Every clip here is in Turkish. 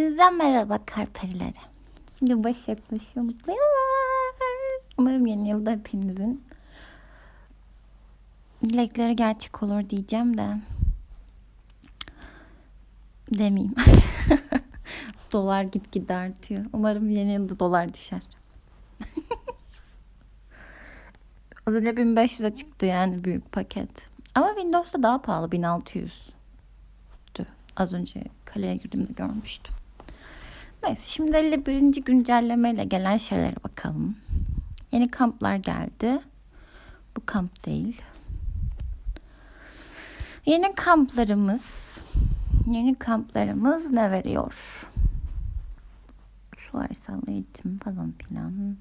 Sizden merhaba karperileri. Yılbaşı yaklaşıyor. Mutlu yıllar. Umarım yeni yılda hepinizin dilekleri gerçek olur diyeceğim de demeyeyim. dolar gitgide artıyor. Umarım yeni yılda dolar düşer. Az önce 1500'e çıktı yani büyük paket. Ama Windows'ta daha pahalı 1600. Az önce kaleye girdiğimde görmüştüm. Neyse şimdi 51. güncellemeyle gelen şeylere bakalım. Yeni kamplar geldi. Bu kamp değil. Yeni kamplarımız yeni kamplarımız ne veriyor? Suarsal eğitim falan filan.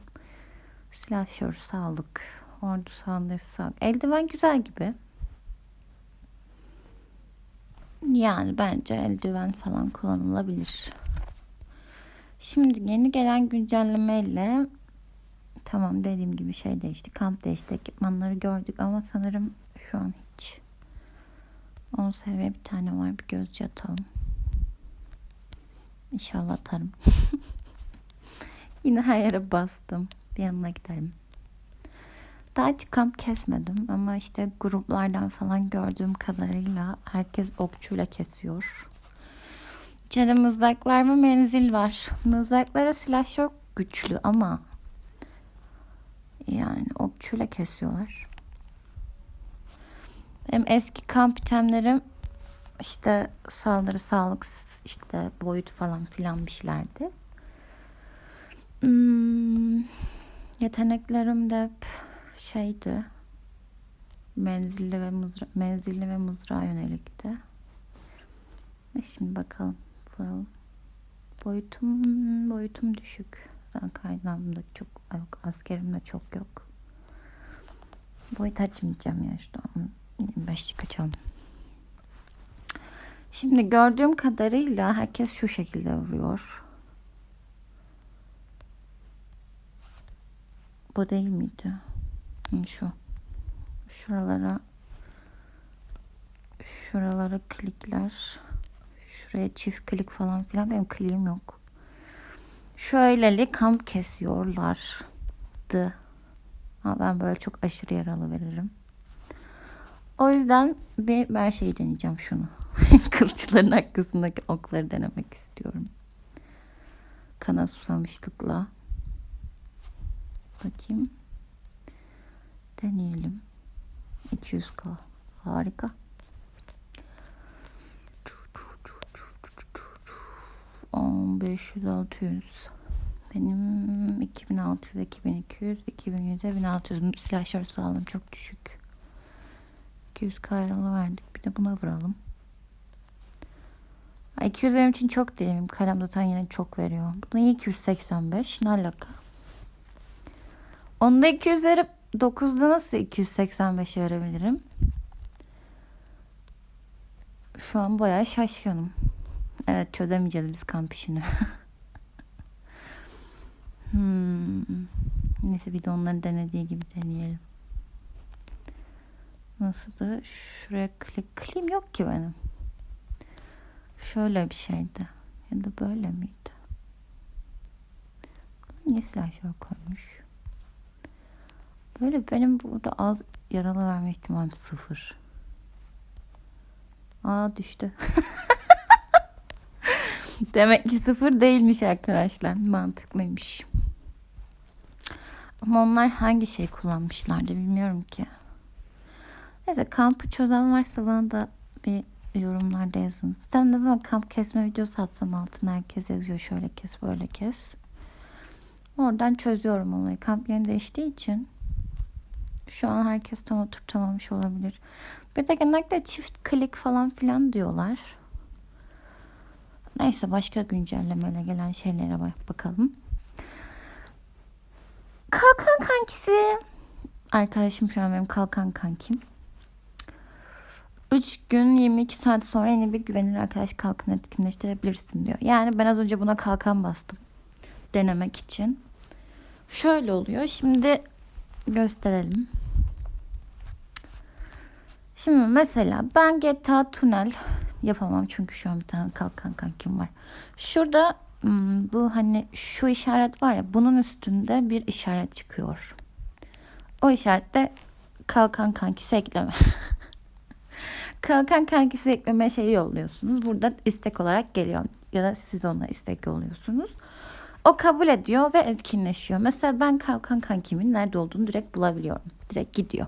Silahşör sağlık. Ordu saldırısı sağlık. Eldiven güzel gibi. Yani bence eldiven falan kullanılabilir. Şimdi yeni gelen güncellemeyle tamam dediğim gibi şey değişti. Kamp değişti. Ekipmanları gördük ama sanırım şu an hiç. 10 seviye bir tane var. Bir gözcü atalım. İnşallah atarım. Yine her yere bastım. Bir yanına gidelim. Daha hiç kamp kesmedim ama işte gruplardan falan gördüğüm kadarıyla herkes okçuyla kesiyor. İçeride mızraklar mı menzil var. Mızraklara silah çok güçlü ama yani okçuyla kesiyorlar. Benim eski kamp itemlerim işte saldırı sağlık işte boyut falan filan bir şeylerdi. Hmm, yeteneklerim de hep şeydi. Menzilli ve mızra menzilli ve mızrağa yönelikti. Şimdi bakalım. Vuralım. Boyutum boyutum düşük. Zaten kaynağım da çok yok. Askerim de çok yok. Boyut açmayacağım ya işte. 25'lik açalım. Şimdi gördüğüm kadarıyla herkes şu şekilde vuruyor. Bu değil miydi? Şu. Şuralara şuralara klikler. Şuraya çift klik falan filan. Benim kliğim yok. Şöyleli kamp kesiyorlardı. Ama ben böyle çok aşırı yaralı veririm. O yüzden bir ben şeyi deneyeceğim şunu. Kılıçların arkasındaki okları denemek istiyorum. Kana susamışlıkla. Bakayım. Deneyelim. 200k. Harika. On 500 600 benim 2600 2200 2100 1600 silahşör sağlığım çok düşük. 200 kayralı verdik bir de buna vuralım. 200 benim için çok değil kalem zaten yine çok veriyor. Bu da 285 ne alaka? Onda 200 verip 9'da nasıl 285 verebilirim? Şu an bayağı şaşkınım. Evet çözemeyeceğiz biz kamp işini. hmm. Neyse bir de onların denediği gibi deneyelim. Nasıl da şuraya klik klim yok ki benim. Şöyle bir şeydi. Ya da böyle miydi? Niye silahşör koymuş? Böyle benim burada az yaralı verme ihtimalim sıfır. Aa düştü. Demek ki sıfır değilmiş arkadaşlar. Mantıklıymış. Ama onlar hangi şey kullanmışlardı bilmiyorum ki. Neyse kampı çözen varsa bana da bir yorumlarda yazın. Sen ne zaman kamp kesme videosu atsam altına herkes yazıyor şöyle kes böyle kes. Oradan çözüyorum olayı. Kamp yeni değiştiği için şu an herkes tam oturtamamış olabilir. Bir de genellikle çift klik falan filan diyorlar. Neyse başka güncellemeyle gelen şeylere bak bakalım. Kalkan kankisi. Arkadaşım şu an benim kalkan kankim. 3 gün 22 saat sonra yeni bir güvenilir arkadaş kalkan etkinleştirebilirsin diyor. Yani ben az önce buna kalkan bastım. Denemek için. Şöyle oluyor. Şimdi gösterelim. Şimdi mesela ben GTA Tunnel Yapamam çünkü şu an bir tane kalkan kankim var. Şurada hmm, bu hani şu işaret var ya bunun üstünde bir işaret çıkıyor. O işarette kalkan kankisi ekleme. kalkan kankisi ekleme şeyi yolluyorsunuz. Burada istek olarak geliyor. Ya da siz ona istek yolluyorsunuz. O kabul ediyor ve etkinleşiyor. Mesela ben kalkan kankimin nerede olduğunu direkt bulabiliyorum. Direkt gidiyor.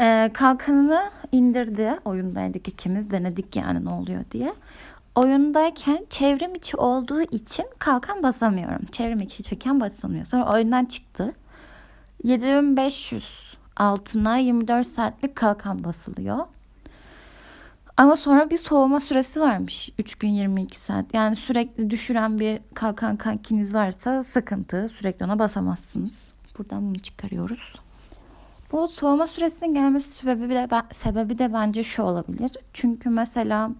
Ee, kalkanını indirdi. Oyundaydık ikimiz denedik yani ne oluyor diye. Oyundayken çevrim içi olduğu için kalkan basamıyorum. Çevrim içi çeken basamıyor. Sonra oyundan çıktı. 7500 altına 24 saatlik kalkan basılıyor. Ama sonra bir soğuma süresi varmış. 3 gün 22 saat. Yani sürekli düşüren bir kalkan kankiniz varsa sıkıntı. Sürekli ona basamazsınız. Buradan bunu çıkarıyoruz. Bu soğuma süresinin gelmesi sebebi de, sebebi de bence şu olabilir. Çünkü mesela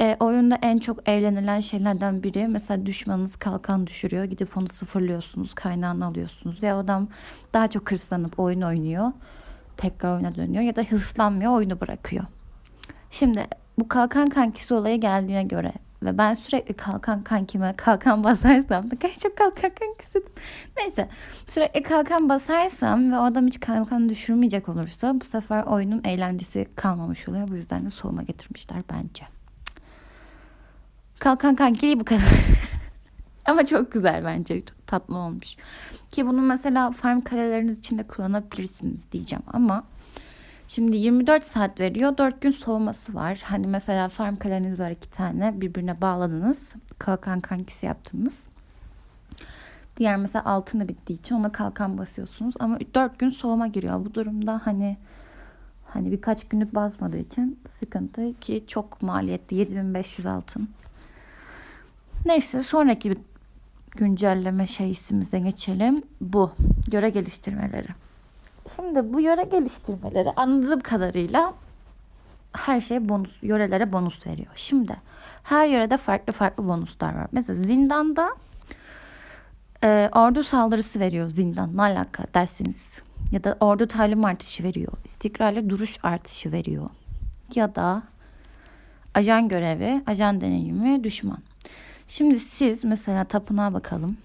e, oyunda en çok eğlenilen şeylerden biri mesela düşmanınız kalkan düşürüyor. Gidip onu sıfırlıyorsunuz, kaynağını alıyorsunuz. Ya adam daha çok hırslanıp oyun oynuyor. Tekrar oyuna dönüyor ya da hırslanmıyor, oyunu bırakıyor. Şimdi bu kalkan kankisi olayı geldiğine göre ve ben sürekli kalkan kankime kalkan basarsam da çok kalkan kankisi. Neyse sürekli kalkan basarsam ve o adam hiç kalkan düşürmeyecek olursa bu sefer oyunun eğlencesi kalmamış oluyor. Bu yüzden de soğuma getirmişler bence. Kalkan kankiliği bu kadar. Ama çok güzel bence. Tatlı olmuş. Ki bunu mesela farm kaleleriniz içinde kullanabilirsiniz diyeceğim ama Şimdi 24 saat veriyor. 4 gün soğuması var. Hani mesela farm kaleniz var iki tane. Birbirine bağladınız. Kalkan kankisi yaptınız. Diğer mesela altını bittiği için ona kalkan basıyorsunuz. Ama 4 gün soğuma giriyor. Bu durumda hani hani birkaç günlük basmadığı için sıkıntı ki çok maliyetli 7500 altın. Neyse sonraki güncelleme şeysimize geçelim. Bu göre geliştirmeleri. Şimdi bu yöre geliştirmeleri anladığım kadarıyla her şey bonus, yörelere bonus veriyor. Şimdi her yörede farklı farklı bonuslar var. Mesela zindanda e, ordu saldırısı veriyor zindan. Ne alaka dersiniz. Ya da ordu talim artışı veriyor. İstikrarlı duruş artışı veriyor. Ya da ajan görevi, ajan deneyimi, düşman. Şimdi siz mesela tapınağa bakalım.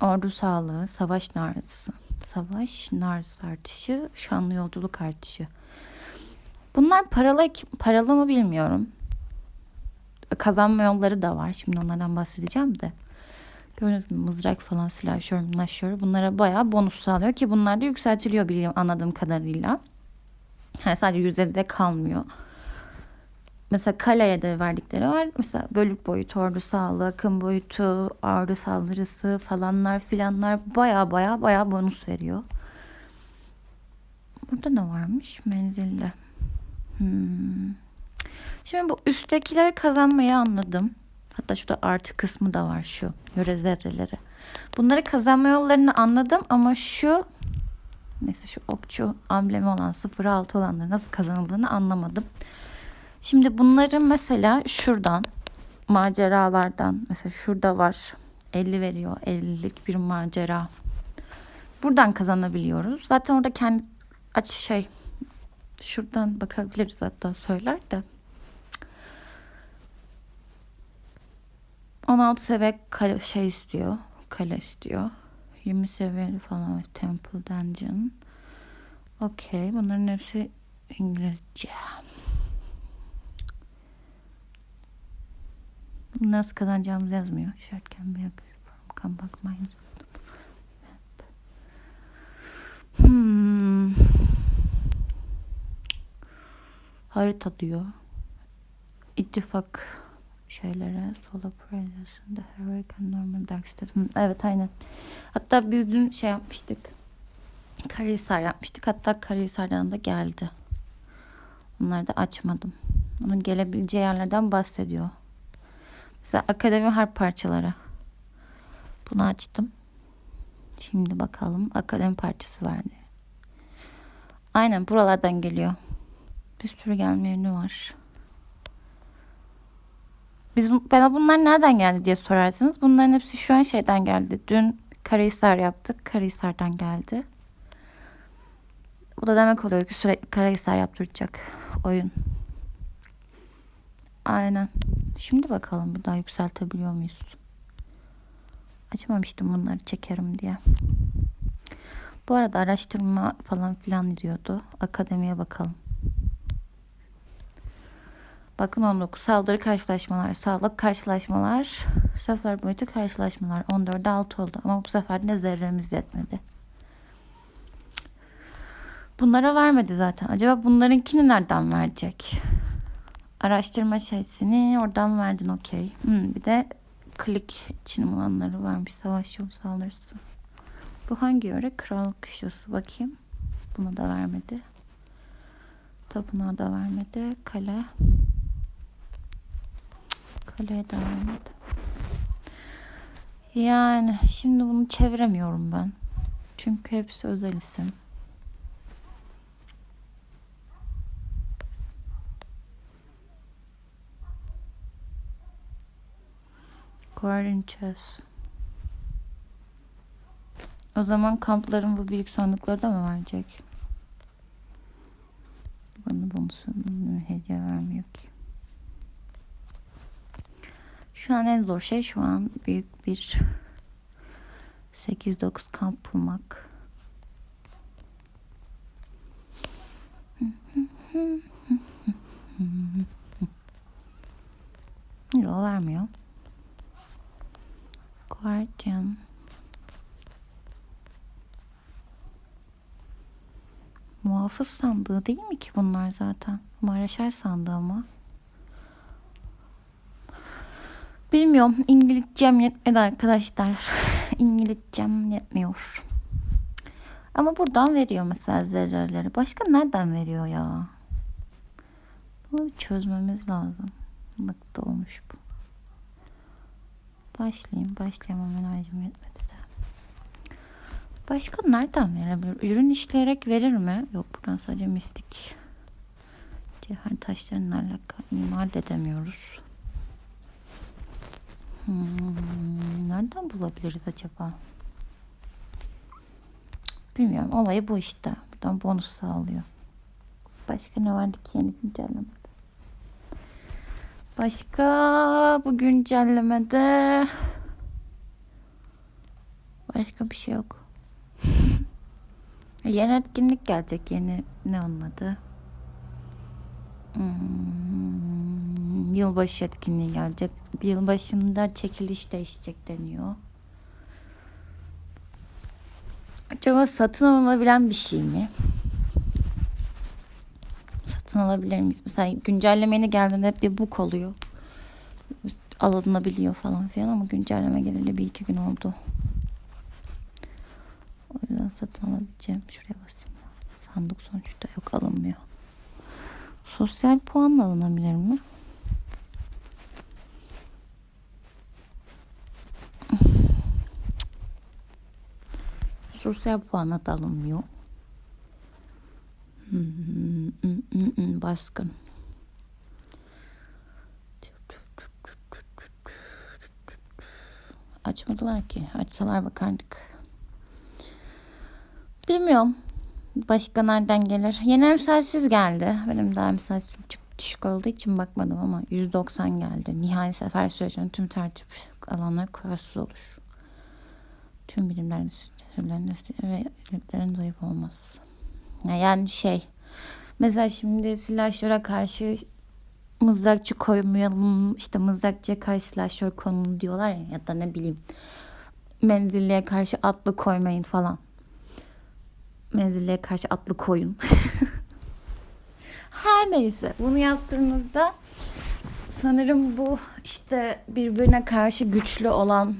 Ordu sağlığı, savaş narısı, savaş narısı artışı, şanlı yolculuk artışı. Bunlar paralı, paralı mı bilmiyorum. Kazanma yolları da var. Şimdi onlardan bahsedeceğim de. Gördüğünüz gibi mızrak falan silahşör, minlaşör bunlara bayağı bonus sağlıyor ki bunlar da yükseltiliyor biliyorum anladığım kadarıyla. Yani sadece yüzde de kalmıyor. Mesela kaleye de verdikleri var. Mesela bölük boyutu, ordu sağlığı, akım boyutu, ordu saldırısı falanlar filanlar baya baya baya bonus veriyor. Burada ne varmış? Menzilde. Hmm. Şimdi bu üsttekileri kazanmayı anladım. Hatta şurada artı kısmı da var şu. Yöre zerreleri. Bunları kazanma yollarını anladım ama şu neyse şu okçu amblemi olan 06 olanları nasıl kazanıldığını anlamadım. Şimdi bunların mesela şuradan maceralardan mesela şurada var 50 veriyor 50'lik bir macera. Buradan kazanabiliyoruz. Zaten orada kendi aç şey şuradan bakabiliriz hatta söyler de. 16 seviye kale şey istiyor. Kale istiyor. 20 seviyeli falan Temple Dungeon. Okey. Bunların hepsi İngilizce. Nasıl kazanacağımız yazmıyor. Şartken bir back mine. Hmm. Harita diyor. İttifak şeylere Solar Presence, The Heroic Norman Dark. Evet aynen. Hatta biz dün şey yapmıştık. Karahisar yapmıştık. Hatta Karahisar'dan da geldi. Onları da açmadım. Onun gelebileceği yerlerden bahsediyor. Mesela akademi harp parçaları. Bunu açtım. Şimdi bakalım. Akademi parçası verdi. Aynen buralardan geliyor. Bir sürü gelme yönü var. Biz bana bunlar nereden geldi diye sorarsınız. Bunların hepsi şu an şeyden geldi. Dün Karahisar yaptık. Karahisar'dan geldi. Bu da demek oluyor ki sürekli Karahisar yaptıracak oyun. Aynen. Şimdi bakalım bir daha yükseltebiliyor muyuz? Açmamıştım bunları çekerim diye. Bu arada araştırma falan filan diyordu. Akademiye bakalım. Bakın 19 saldırı karşılaşmalar, sağlık karşılaşmalar, sefer boyutu karşılaşmalar 14'e 6 oldu ama bu sefer de zerremiz yetmedi. Bunlara vermedi zaten. Acaba bunlarınkini nereden verecek? Araştırma şeysini oradan verdin okey. Hmm, bir de klik için olanları varmış. Savaş yolu saldırısı. Bu hangi yöre? Krallık kışlası bakayım. Buna da vermedi. Tapınağa da vermedi. Kale. Kaleye de vermedi. Yani şimdi bunu çeviremiyorum ben. Çünkü hepsi özel isim. Corinthians. O zaman kampların bu büyük sandıkları da mı verecek? Bana bonusunu hediye vermiyor ki. Şu an en zor şey şu an büyük bir 8-9 kamp bulmak. Yok vermiyor. Guardian. Muhafız sandığı değil mi ki bunlar zaten? Maraşer sandığı mı? Bilmiyorum. İngilizcem yetmedi arkadaşlar. İngilizcem yetmiyor. Ama buradan veriyor mesela zerreleri. Başka nereden veriyor ya? Bunu çözmemiz lazım. Nıkta olmuş bu. Başlayayım. Başlayamam enerjim yetmedi. Başka nereden verebilir? Ürün işleyerek verir mi? Yok buradan sadece mistik. Cevher taşlarıyla alakalı imal edemiyoruz. Hmm, nereden bulabiliriz acaba? Bilmiyorum. Olayı bu işte. Buradan bonus sağlıyor. Başka ne vardı ki yeni güncellemede? Başka bu güncellemede başka bir şey yok. Yeni etkinlik gelecek. Yeni ne onun adı? Hmm, yılbaşı etkinliği gelecek. Yılbaşında çekiliş değişecek deniyor. Acaba satın alınabilen bir şey mi? Satın alabilir miyiz? Mesela güncelleme yeni geldiğinde hep bir book oluyor. Alınabiliyor falan filan ama güncelleme geleli bir iki gün oldu. Yüzden satın alabileceğim. Şuraya basayım. Sandık sonuçta yok alınmıyor. Sosyal puanla alınabilir mi? Sosyal puanla da alınmıyor. Hmm, hmm, hmm, Baskın. Açmadılar ki. Açsalar bakardık. Bilmiyorum. Başka nereden gelir? Yeni emsalsiz geldi. Benim daha emsalsim çok düşük olduğu için bakmadım ama 190 geldi. Nihai sefer sürecinin tüm tertip alanları kurarsız olur. Tüm bilimlerin türlerinin ve ürünlerin zayıf olması. Yani şey mesela şimdi silahşöre karşı mızrakçı koymayalım işte mızrakçıya karşı silahşör konun diyorlar ya ya da ne bileyim menzilliye karşı atlı koymayın falan menzilliye karşı atlı koyun. Her neyse bunu yaptığınızda sanırım bu işte birbirine karşı güçlü olanları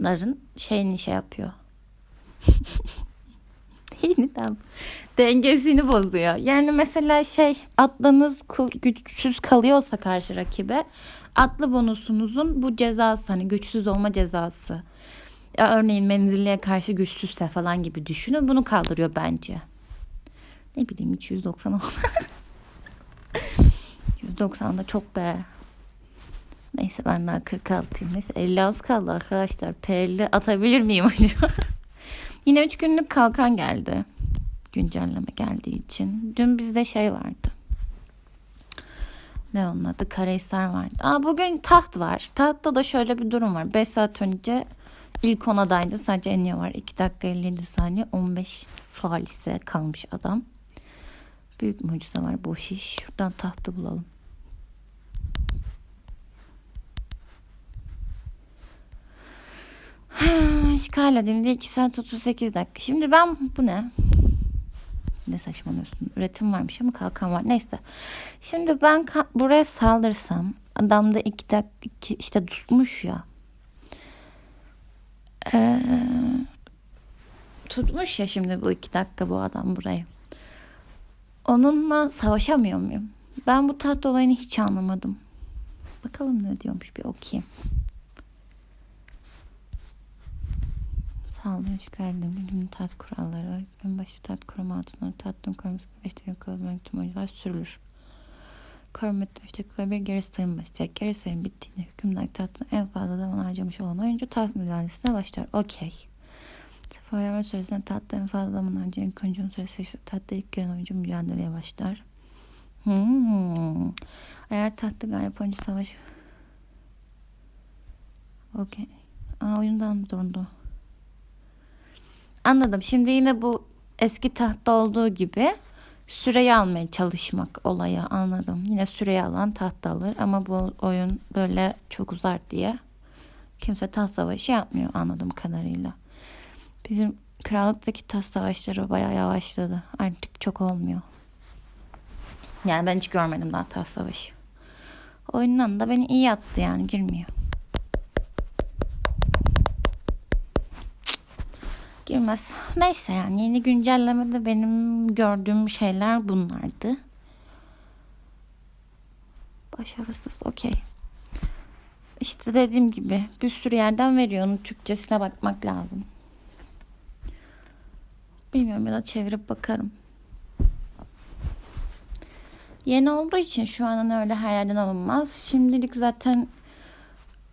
ların şeyini şey yapıyor. Yeniden dengesini bozuyor. Yani mesela şey atlınız güçsüz kalıyorsa karşı rakibe atlı bonusunuzun bu cezası hani güçsüz olma cezası ya örneğin menzilliye karşı güçsüzse falan gibi düşünün. Bunu kaldırıyor bence. Ne bileyim hiç 190 oldu. 190 da çok be. Neyse ben daha 46'yım. Neyse 50 az kaldı arkadaşlar. P50 atabilir miyim acaba? Yine 3 günlük kalkan geldi. Güncelleme geldiği için. Dün bizde şey vardı. Ne onun adı? Karahisar vardı. Aa, bugün taht var. Tahtta da şöyle bir durum var. 5 saat önce ilk onadaydı. Sadece Enya var. 2 dakika 57 saniye. 15 salise kalmış adam. Büyük mucize var. Boş iş. Şuradan tahtı bulalım. İşgal edildi 2 saat 38 dakika. Şimdi ben bu ne? Ne saçmalıyorsun? Üretim varmış ama kalkan var. Neyse. Şimdi ben buraya saldırsam adam da 2 dakika işte tutmuş ya. Ee, tutmuş ya şimdi bu 2 dakika bu adam burayı. Onunla savaşamıyor muyum? Ben bu taht olayını hiç anlamadım. Bakalım ne diyormuş bir okuyayım. Sağlıyor çıkardım. Günün tat kuralları. Gün başı tat koruma altına tatlım koruması 5 dakika korumak tüm oyuncular sürülür. 3 dakika bir geri sayım başlayacak. Geri sayım bittiğinde hükümdar tatlına en fazla zaman harcamış olan oyuncu tat müdahalesine başlar. Okey. Sıfır oynama süresinde tatlı en fazla zaman harcayan oyuncunun süresi ise tatlı ilk giren oyuncu mücadeleye başlar. Hmm. Eğer tatlı galip oyuncu savaş... Okey. Aa oyundan durdu. Anladım. Şimdi yine bu eski tahtta olduğu gibi süreyi almaya çalışmak olayı anladım. Yine süreyi alan tahta alır ama bu oyun böyle çok uzar diye kimse taht savaşı yapmıyor anladığım kadarıyla. Bizim krallıktaki taht savaşları bayağı yavaşladı. Artık çok olmuyor. Yani ben hiç görmedim daha taht savaşı. Oyundan da beni iyi attı yani girmiyor. Girmez. Neyse yani yeni güncellemede benim gördüğüm şeyler bunlardı. Başarısız okey. İşte dediğim gibi bir sürü yerden veriyor. Onun Türkçesine bakmak lazım. Bilmiyorum ya da çevirip bakarım. Yeni olduğu için şu an öyle her yerden alınmaz. Şimdilik zaten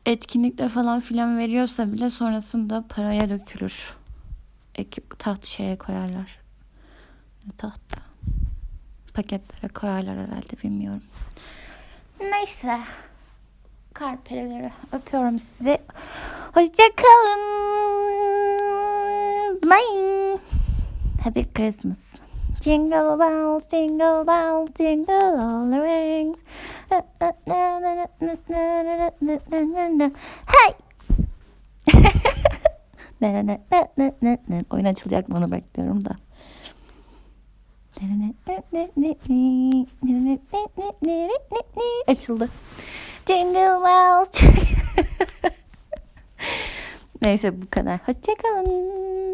etkinlikle falan filan veriyorsa bile sonrasında paraya dökülür ekip taht şeye koyarlar. Ne taht? Paketlere koyarlar herhalde bilmiyorum. Neyse. Karpeleri öpüyorum sizi. Hoşçakalın. Bye. Happy Christmas. Jingle bells, jingle bells, jingle all the rings. Hey! Ne ne ne ne ne ne. Oyun açılacak mı onu bekliyorum da. Açıldı. Jingle bells. Neyse bu kadar. Hoşçakalın.